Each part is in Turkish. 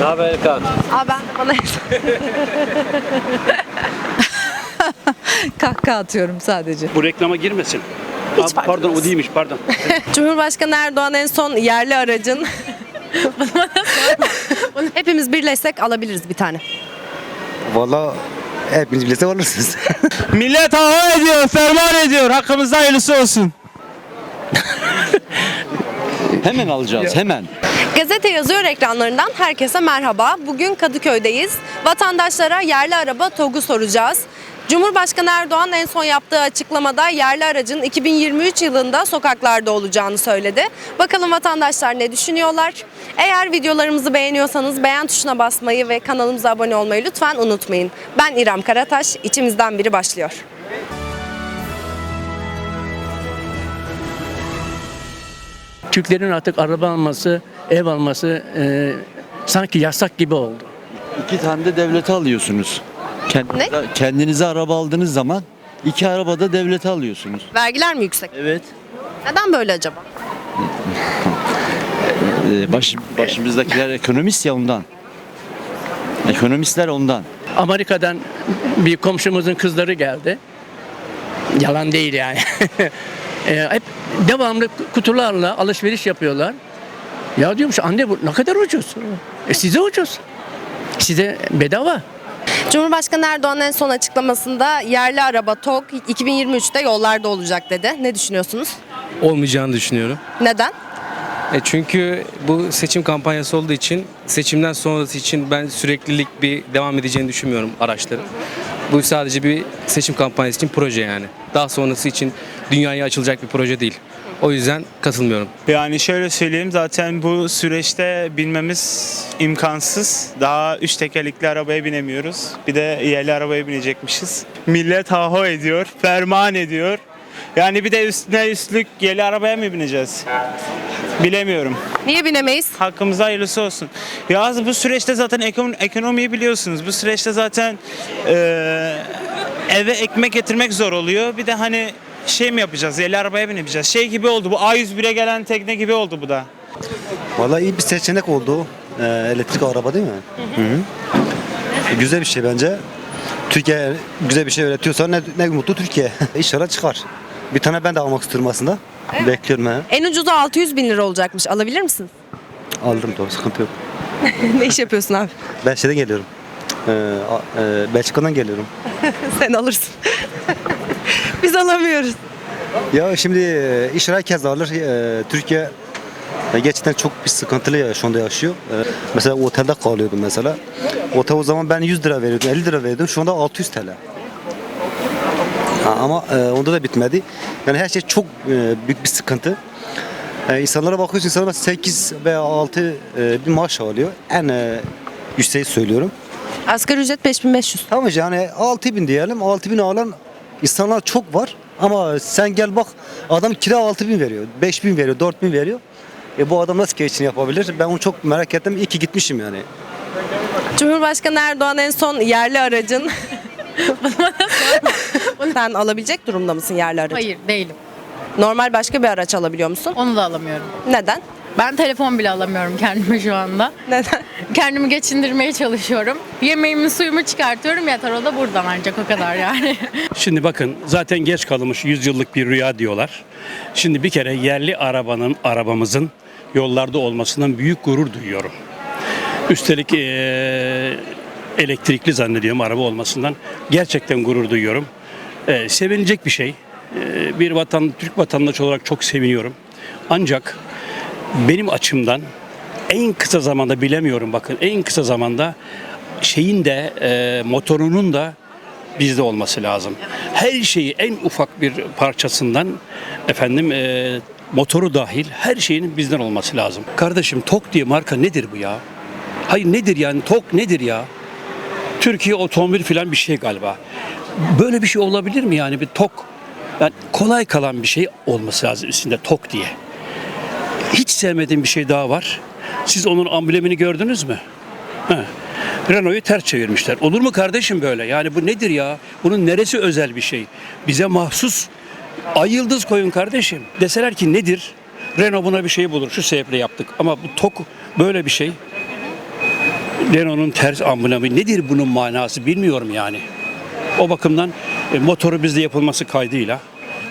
Ne haber Erkan? Aa ben de bana Kahkaha atıyorum sadece. Bu reklama girmesin. Hiç fark pardon etmez. o değilmiş pardon. Cumhurbaşkanı Erdoğan en son yerli aracın Hepimiz birleşsek alabiliriz bir tane. Valla hepiniz birlikte alırsınız. Millet hava ediyor, ferman ediyor. Hakkımızda hayırlısı olsun. Hemen alacağız hemen. Gazete yazıyor ekranlarından herkese merhaba. Bugün Kadıköy'deyiz. Vatandaşlara yerli araba TOG'u soracağız. Cumhurbaşkanı Erdoğan en son yaptığı açıklamada yerli aracın 2023 yılında sokaklarda olacağını söyledi. Bakalım vatandaşlar ne düşünüyorlar? Eğer videolarımızı beğeniyorsanız beğen tuşuna basmayı ve kanalımıza abone olmayı lütfen unutmayın. Ben İrem Karataş, içimizden biri başlıyor. Türklerin artık araba alması, ev alması e, sanki yasak gibi oldu. İki tane de devlete alıyorsunuz. Kendinize, kendinize araba aldığınız zaman iki araba da devlete alıyorsunuz. Vergiler mi yüksek? Evet. Neden böyle acaba? Ee, baş, başımızdakiler ekonomist ya ondan. Ekonomistler ondan. Amerika'dan bir komşumuzun kızları geldi. Yalan değil yani. E, hep devamlı kutularla alışveriş yapıyorlar. Ya diyormuş anne bu ne kadar ucuz. E size ucuz. Size bedava. Cumhurbaşkanı Erdoğan en son açıklamasında yerli araba TOG 2023'te yollarda olacak dedi. Ne düşünüyorsunuz? Olmayacağını düşünüyorum. Neden? E çünkü bu seçim kampanyası olduğu için seçimden sonrası için ben süreklilik bir devam edeceğini düşünmüyorum araçların. Bu sadece bir seçim kampanyası için proje yani. Daha sonrası için dünyaya açılacak bir proje değil. O yüzden katılmıyorum. Yani şöyle söyleyeyim zaten bu süreçte binmemiz imkansız. Daha üç tekerlekli arabaya binemiyoruz. Bir de yerli arabaya binecekmişiz. Millet haho ediyor, ferman ediyor. Yani bir de üstüne üstlük yerli arabaya mı bineceğiz? Bilemiyorum. Niye binemeyiz? Hakkımıza hayırlısı olsun. Ya bu süreçte zaten ekonomi, ekonomiyi biliyorsunuz. Bu süreçte zaten eee, eve ekmek getirmek zor oluyor. Bir de hani şey mi yapacağız? Yerli arabaya bineceğiz. Şey gibi oldu. Bu A101'e gelen tekne gibi oldu bu da. Valla iyi bir seçenek oldu. Ee, elektrik araba değil mi? Hı -hı. Güzel bir şey bence. Türkiye güzel bir şey üretiyorsa ne, ne mutlu Türkiye. İnşallah çıkar. Bir tane ben de almak istiyorum aslında. Bekliyorum he. En ucuzu 600 bin lira olacakmış. Alabilir misin? Alırım doğru sıkıntı yok. ne iş yapıyorsun abi? Ben şeyden geliyorum. Ee, a- e, Belçika'dan geliyorum. Sen alırsın. Biz alamıyoruz. Ya şimdi e, iş herkes alır. E, Türkiye e, gerçekten çok bir sıkıntılı ya şu anda yaşıyor. E, mesela otelde kalıyordum mesela. Otel o zaman ben 100 lira veriyordum, 50 lira veriyordum. Şu anda 600 TL. Ha, ama e, onda da bitmedi. Yani her şey çok e, büyük bir sıkıntı. E, insanlara bakıyorsun insanlar 8 veya 6 e, bir maaş alıyor. En e, yükseği söylüyorum. Asgari ücret 5500. Tamam yani 6000 diyelim. 6000 alan insanlar çok var. Ama sen gel bak adam kira 6000 veriyor. 5000 veriyor, 4000 veriyor. E bu adam nasıl geçini yapabilir? Ben onu çok merak ettim. İyi ki gitmişim yani. Cumhurbaşkanı Erdoğan en son yerli aracın Sen alabilecek durumda mısın yerli aracı? Hayır değilim. Normal başka bir araç alabiliyor musun? Onu da alamıyorum. Neden? Ben telefon bile alamıyorum kendime şu anda. Neden? Kendimi geçindirmeye çalışıyorum. Yemeğimi suyumu çıkartıyorum yeter o da buradan ancak o kadar yani. Şimdi bakın zaten geç kalmış 100 yıllık bir rüya diyorlar. Şimdi bir kere yerli arabanın, arabamızın yollarda olmasından büyük gurur duyuyorum. Üstelik eee, elektrikli zannediyorum araba olmasından. Gerçekten gurur duyuyorum. Eee, sevinecek bir şey. Eee, bir vatan, Türk vatandaşı olarak çok seviniyorum. Ancak benim açımdan en kısa zamanda bilemiyorum bakın en kısa zamanda şeyin de eee, motorunun da bizde olması lazım. Her şeyi en ufak bir parçasından efendim eee, motoru dahil her şeyin bizden olması lazım. Kardeşim TOK diye marka nedir bu ya? Hayır nedir yani TOK nedir ya? Türkiye otomobil falan bir şey galiba. Böyle bir şey olabilir mi yani bir TOK? Yani kolay kalan bir şey olması lazım üstünde TOK diye. Hiç sevmediğim bir şey daha var. Siz onun amblemini gördünüz mü? He. Renault'u ters çevirmişler. Olur mu kardeşim böyle? Yani bu nedir ya? Bunun neresi özel bir şey? Bize mahsus ay yıldız koyun kardeşim. Deseler ki nedir? Renault buna bir şey bulur. Şu sebeple yaptık. Ama bu TOK böyle bir şey. Renault'un ters amblemi nedir bunun manası bilmiyorum yani. O bakımdan e, motoru bizde yapılması kaydıyla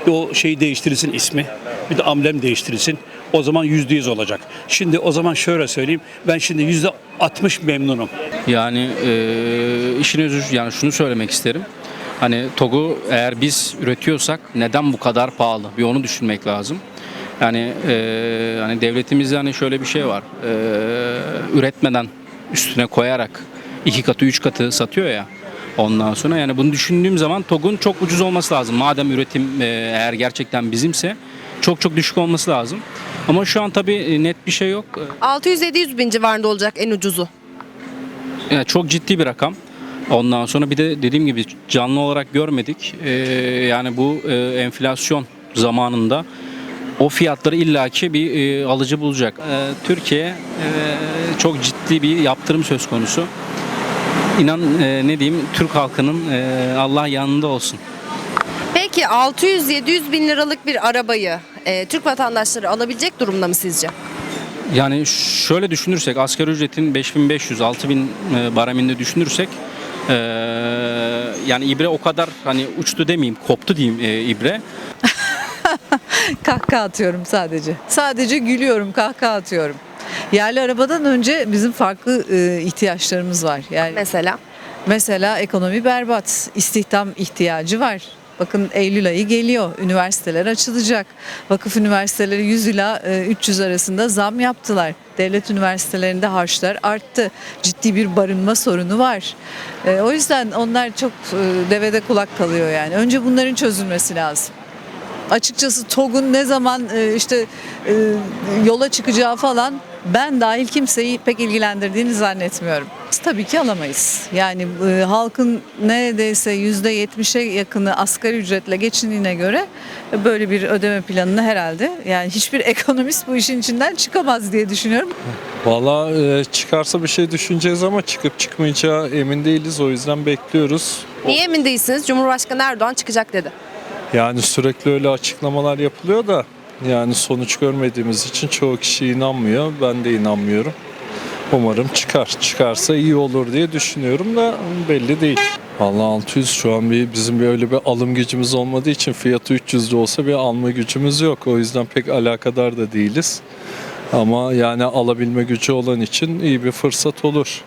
o şeyi değiştirilsin ismi. Bir de amblem değiştirilsin. O zaman yüzde yüz olacak. Şimdi o zaman şöyle söyleyeyim. Ben şimdi yüzde 60 memnunum. Yani e, işin özü yani şunu söylemek isterim. Hani TOG'u eğer biz üretiyorsak neden bu kadar pahalı? Bir onu düşünmek lazım. Yani e, hani devletimizde hani şöyle bir şey var. E, üretmeden üstüne koyarak iki katı üç katı satıyor ya. Ondan sonra yani bunu düşündüğüm zaman TOG'un çok ucuz olması lazım. Madem üretim e, eğer gerçekten bizimse çok çok düşük olması lazım. Ama şu an tabii e, net bir şey yok. 600-700 bin civarında olacak en ucuzu. Yani çok ciddi bir rakam. Ondan sonra bir de dediğim gibi canlı olarak görmedik. Ee, yani bu e, enflasyon zamanında o fiyatları illaki bir e, alıcı bulacak. Ee, Türkiye e, çok ciddi bir yaptırım söz konusu. İnan e, ne diyeyim Türk halkının e, Allah yanında olsun. Peki 600-700 bin liralık bir arabayı e, Türk vatandaşları alabilecek durumda mı sizce? Yani şöyle düşünürsek asgari ücretin 5500-6000 e, bareminde düşünürsek e, yani ibre o kadar hani uçtu demeyeyim koptu diyeyim e, ibre. Kahkaha atıyorum sadece. Sadece gülüyorum, kahkaha atıyorum. Yerli arabadan önce bizim farklı e, ihtiyaçlarımız var. Yani Mesela mesela ekonomi berbat, istihdam ihtiyacı var. Bakın Eylül ayı geliyor. Üniversiteler açılacak. Vakıf üniversiteleri 100 ila e, 300 arasında zam yaptılar. Devlet üniversitelerinde harçlar arttı. Ciddi bir barınma sorunu var. E, O yüzden onlar çok e, devede kulak kalıyor yani. Önce bunların çözülmesi lazım açıkçası TOG'un ne zaman e, işte e, yola çıkacağı falan ben dahil kimseyi pek ilgilendirdiğini zannetmiyorum. Biz tabii ki alamayız. Yani e, halkın neredeyse yüzde yetmişe yakını asgari ücretle geçindiğine göre e, böyle bir ödeme planını herhalde yani hiçbir ekonomist bu işin içinden çıkamaz diye düşünüyorum. Valla e, çıkarsa bir şey düşüneceğiz ama çıkıp çıkmayacağı emin değiliz. O yüzden bekliyoruz. niye emin değilsiniz? Cumhurbaşkanı Erdoğan çıkacak dedi. Yani sürekli öyle açıklamalar yapılıyor da yani sonuç görmediğimiz için çoğu kişi inanmıyor. Ben de inanmıyorum. Umarım çıkar. Çıkarsa iyi olur diye düşünüyorum da belli değil. Valla 600 şu an bir bizim bir öyle bir alım gücümüz olmadığı için fiyatı 300 de olsa bir alma gücümüz yok. O yüzden pek alakadar da değiliz. Ama yani alabilme gücü olan için iyi bir fırsat olur.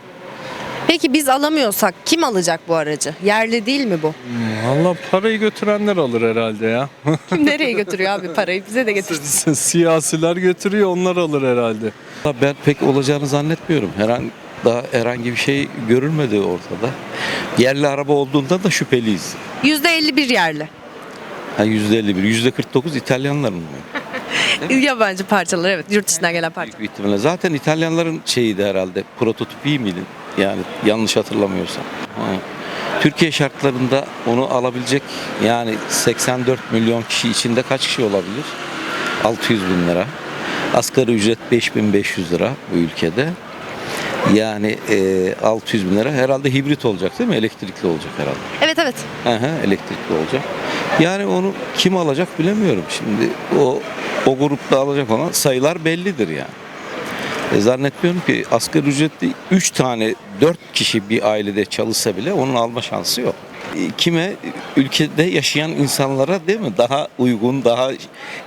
Peki biz alamıyorsak kim alacak bu aracı? Yerli değil mi bu? Valla parayı götürenler alır herhalde ya. Kim nereye götürüyor abi parayı? Bize de getir. Siyasiler götürüyor onlar alır herhalde. Ben pek olacağını zannetmiyorum. Herhangi daha herhangi bir şey görülmedi ortada. Yerli araba olduğunda da şüpheliyiz. %51 yerli. Ha %51, %49 İtalyanların mı? Yabancı parçalar evet yurt dışından gelen parçalar. Büyük bir ihtimalle. Zaten İtalyanların şeyiydi herhalde. Prototipi miydi? Yani yanlış hatırlamıyorsam. Ha. Türkiye şartlarında onu alabilecek yani 84 milyon kişi içinde kaç kişi olabilir? 600 bin lira. Asgari ücret 5500 lira bu ülkede. Yani e, 600 bin lira herhalde hibrit olacak değil mi? Elektrikli olacak herhalde. Evet evet. Aha, elektrikli olacak. Yani onu kim alacak bilemiyorum. Şimdi o o grupta alacak olan sayılar bellidir yani. E, zannetmiyorum ki asgari ücretli 3 tane 4 kişi bir ailede çalışsa bile onun alma şansı yok. E, Kime? Ülkede yaşayan insanlara değil mi? Daha uygun daha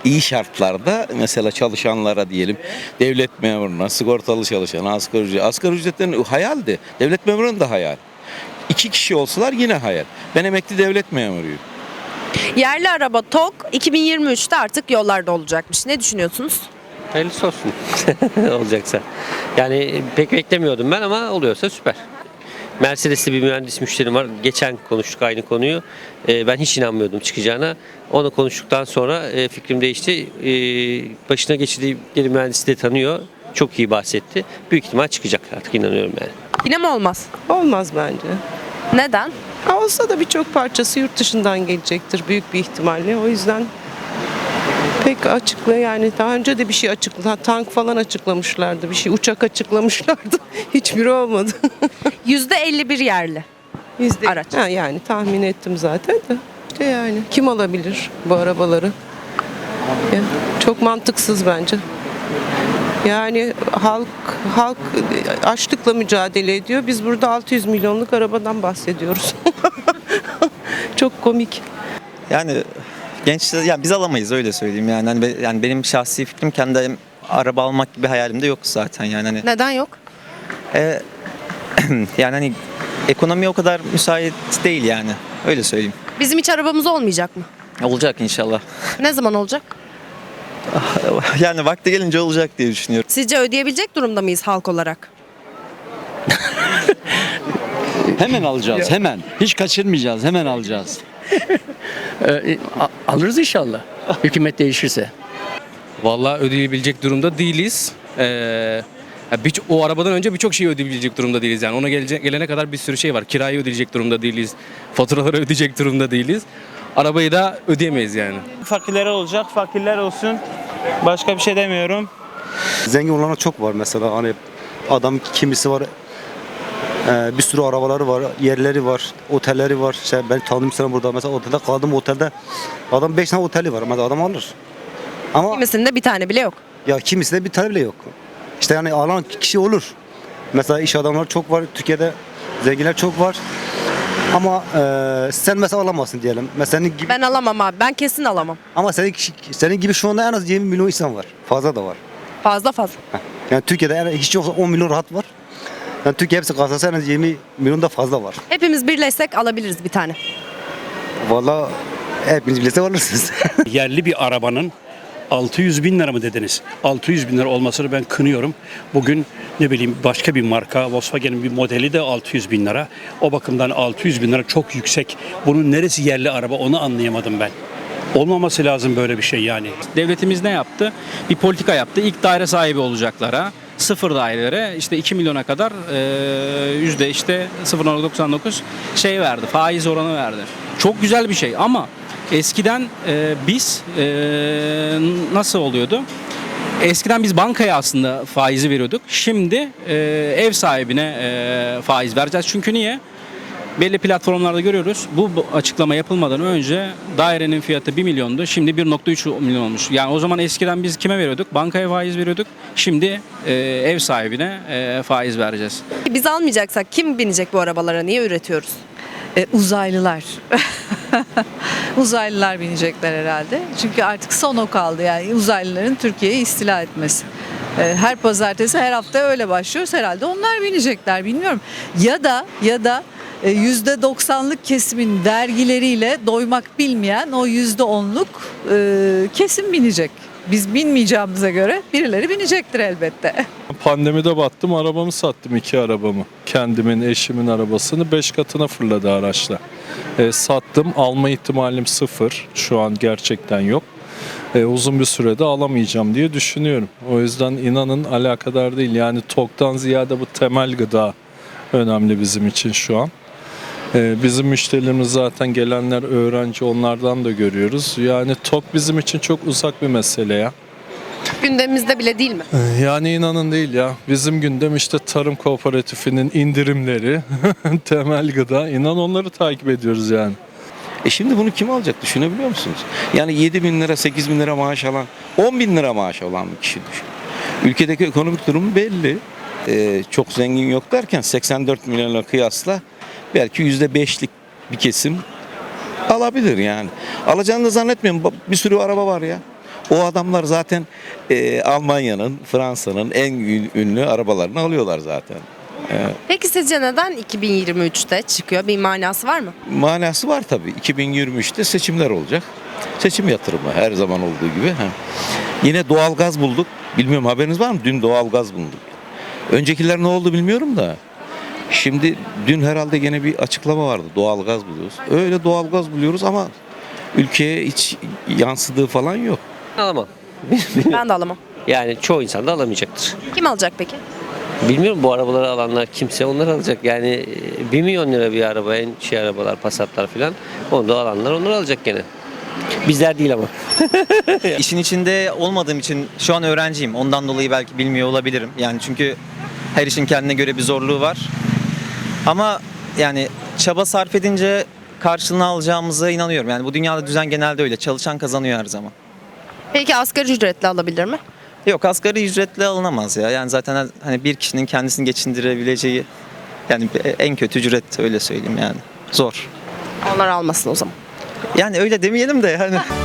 iyi şartlarda mesela çalışanlara diyelim. Devlet memuruna sigortalı çalışana asgari ücret. Asgari ücretlerin hayaldi. Devlet memurunun da hayal İki kişi olsalar yine hayal. Ben emekli devlet memuruyum. Yerli araba TOG 2023'te artık yollarda olacakmış. Ne düşünüyorsunuz? Hayırlısı olsun olacaksa. Yani pek beklemiyordum ben ama oluyorsa süper. Mercedes'li bir mühendis müşterim var. Geçen konuştuk aynı konuyu. Ee, ben hiç inanmıyordum çıkacağına. Onu konuştuktan sonra e, fikrim değişti. Ee, başına geçirdiği bir mühendisi de tanıyor. Çok iyi bahsetti. Büyük ihtimal çıkacak artık inanıyorum yani. Yine mi olmaz? Olmaz bence. Neden? Ha, olsa da birçok parçası yurt dışından gelecektir büyük bir ihtimalle. O yüzden pek açıkla yani daha önce de bir şey açıkla tank falan açıklamışlardı bir şey uçak açıklamışlardı hiçbiri olmadı. %51 yerli. Yüzde, Araç. Ha, yani tahmin ettim zaten de. İşte yani kim alabilir bu arabaları? Ya, çok mantıksız bence. Yani halk halk açlıkla mücadele ediyor. Biz burada 600 milyonluk arabadan bahsediyoruz. Çok komik. Yani gençler yani biz alamayız öyle söyleyeyim yani. Hani be- yani benim şahsi fikrim kendi araba almak gibi hayalim de yok zaten yani hani Neden yok? e, yani hani ekonomi o kadar müsait değil yani. Öyle söyleyeyim. Bizim hiç arabamız olmayacak mı? Olacak inşallah. Ne zaman olacak? yani vakti gelince olacak diye düşünüyorum. Sizce ödeyebilecek durumda mıyız halk olarak? Hemen alacağız hemen. Hiç kaçırmayacağız hemen alacağız. Ee, a- alırız inşallah. Hükümet değişirse. Vallahi ödeyebilecek durumda değiliz. Ee, birço- o arabadan önce birçok şeyi ödeyebilecek durumda değiliz yani. Ona gelecek, gelene kadar bir sürü şey var. Kirayı ödeyecek durumda değiliz. Faturaları ödeyecek durumda değiliz. Arabayı da ödeyemeyiz yani. Fakirlere olacak, fakirler olsun. Başka bir şey demiyorum. Zengin olanlar çok var mesela hani adam kimisi var e, bir sürü arabaları var, yerleri var, otelleri var. İşte ben tanıdığım sana burada mesela otelde kaldım otelde adam 5 tane oteli var. Mesela adam alır. Ama Kimisinde bir tane bile yok. ya kimisinde bir tane bile yok. İşte yani alan kişi olur. Mesela iş adamları çok var Türkiye'de. Zenginler çok var. Ama e, sen mesela alamazsın diyelim. Mesela senin gibi Ben alamam abi. Ben kesin alamam. ama senin senin gibi şu anda en az 20 milyon insan var. Fazla da var. Fazla fazla. Yani Türkiye'de en, hiç yoksa 10 milyon rahat var. Yani Türkiye hepsi kalkasa en az 20 milyon da fazla var. Hepimiz birleşsek alabiliriz bir tane. Vallahi hepiniz birlikte alırsınız. Yerli bir arabanın 600 bin lira mı dediniz? 600 bin lira olmasını ben kınıyorum. Bugün ne bileyim başka bir marka Volkswagen'in bir modeli de 600 bin lira. O bakımdan 600 bin lira çok yüksek. Bunun neresi yerli araba onu anlayamadım ben. Olmaması lazım böyle bir şey yani. Devletimiz ne yaptı? Bir politika yaptı. İlk daire sahibi olacaklara sıfır dairelere işte 2 milyona kadar e, yüzde işte 0.99 şey verdi. Faiz oranı verdi. Çok güzel bir şey ama eskiden e, biz e, nasıl oluyordu? Eskiden biz bankaya aslında faizi veriyorduk. Şimdi ev sahibine faiz vereceğiz. Çünkü niye? Belli platformlarda görüyoruz. Bu açıklama yapılmadan önce dairenin fiyatı 1 milyondu. Şimdi 1.3 milyon olmuş. Yani o zaman eskiden biz kime veriyorduk? Bankaya faiz veriyorduk. Şimdi e, ev sahibine e, faiz vereceğiz. Biz almayacaksak kim binecek bu arabalara? Niye üretiyoruz? E, uzaylılar. uzaylılar binecekler herhalde. Çünkü artık son o kaldı yani uzaylıların Türkiye'yi istila etmesi. E, her pazartesi her hafta öyle başlıyoruz herhalde onlar binecekler bilmiyorum. Ya da ya da %90'lık kesimin dergileriyle doymak bilmeyen o %10'luk e, kesim binecek. Biz binmeyeceğimize göre birileri binecektir elbette. Pandemide battım arabamı sattım iki arabamı. Kendimin eşimin arabasını 5 katına fırladı araçla. E, sattım alma ihtimalim sıfır. Şu an gerçekten yok. E, uzun bir sürede alamayacağım diye düşünüyorum. O yüzden inanın alakadar değil. Yani toktan ziyade bu temel gıda önemli bizim için şu an. E, bizim müşterilerimiz zaten gelenler öğrenci onlardan da görüyoruz. Yani tok bizim için çok uzak bir mesele ya. Gündemimizde bile değil mi? Yani inanın değil ya. Bizim gündem işte tarım kooperatifinin indirimleri, temel gıda. İnan onları takip ediyoruz yani. E şimdi bunu kim alacak düşünebiliyor musunuz? Yani 7 bin lira 8 bin lira maaş alan 10 bin lira maaş alan bir kişi düşün. Ülkedeki ekonomik durum belli. E, çok zengin yok derken 84 milyonla kıyasla belki %5'lik bir kesim alabilir yani. Alacağını da zannetmiyorum. Bir sürü araba var ya. O adamlar zaten e, Almanya'nın, Fransa'nın en ün- ünlü arabalarını alıyorlar zaten. E, Peki sizce neden 2023'te çıkıyor? Bir manası var mı? manası var tabii. 2023'te seçimler olacak. Seçim yatırımı her zaman olduğu gibi. Ha. Yine doğalgaz bulduk. Bilmiyorum haberiniz var mı? Dün doğalgaz bulduk. Öncekiler ne oldu bilmiyorum da. Şimdi dün herhalde gene bir açıklama vardı. Doğalgaz buluyoruz. Öyle doğalgaz buluyoruz ama ülkeye hiç yansıdığı falan yok. Alamam. Ben de alamam. Yani çoğu insan da alamayacaktır. Kim alacak peki? Bilmiyorum bu arabaları alanlar kimse onlar alacak. Yani 1 milyon lira bir araba en şey arabalar Passatlar falan. Onu da alanlar onları alacak gene. Bizler değil ama. İşin içinde olmadığım için şu an öğrenciyim. Ondan dolayı belki bilmiyor olabilirim. Yani çünkü her işin kendine göre bir zorluğu var. Ama yani çaba sarf edince karşılığını alacağımıza inanıyorum. Yani bu dünyada düzen genelde öyle. Çalışan kazanıyor her zaman. Peki asgari ücretle alabilir mi? Yok asgari ücretle alınamaz ya. Yani zaten hani bir kişinin kendisini geçindirebileceği yani en kötü ücret öyle söyleyeyim yani. Zor. Onlar almasın o zaman. Yani öyle demeyelim de yani.